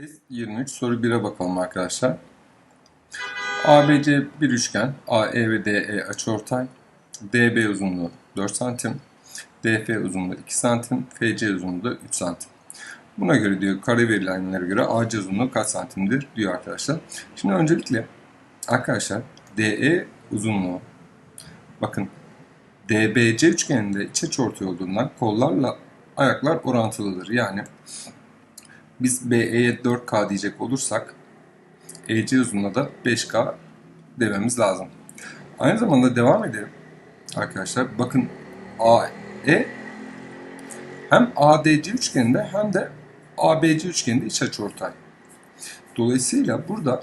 Test 23 soru 1'e bakalım arkadaşlar. ABC bir üçgen. AE ve DE açıortay. DB uzunluğu 4 cm. DF uzunluğu 2 cm. FC uzunluğu da 3 cm. Buna göre diyor kare verilenlere göre AC uzunluğu kaç santimdir diyor arkadaşlar. Şimdi öncelikle arkadaşlar DE uzunluğu bakın DBC üçgeninde iç açıortay olduğundan kollarla ayaklar orantılıdır. Yani biz BE'ye 4K diyecek olursak EC uzunluğuna da 5K dememiz lazım. Aynı zamanda devam edelim. Arkadaşlar bakın AE hem ADC üçgeninde hem de ABC üçgeninde iç açıortay. Dolayısıyla burada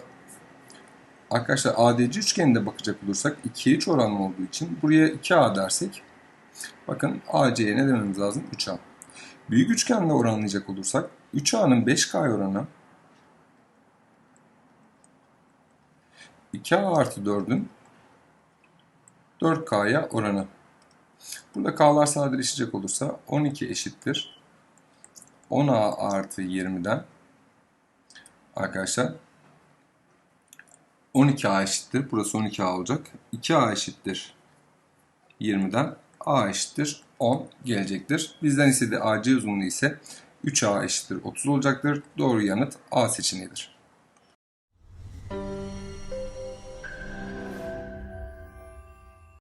arkadaşlar ADC üçgeninde bakacak olursak 2'ye 3 oranlı olduğu için buraya 2A dersek bakın AC'ye ne dememiz lazım? 3A. Büyük üçgenle oranlayacak olursak 3A'nın 5K oranı 2A artı 4'ün 4K'ya oranı. Burada K'lar sadeleşecek olursa 12 eşittir. 10A artı 20'den arkadaşlar 12A eşittir. Burası 12A olacak. 2A eşittir 20'den A eşittir 10 gelecektir. Bizden istediği AC uzunluğu ise 3A eşittir 30 olacaktır. Doğru yanıt A seçeneğidir.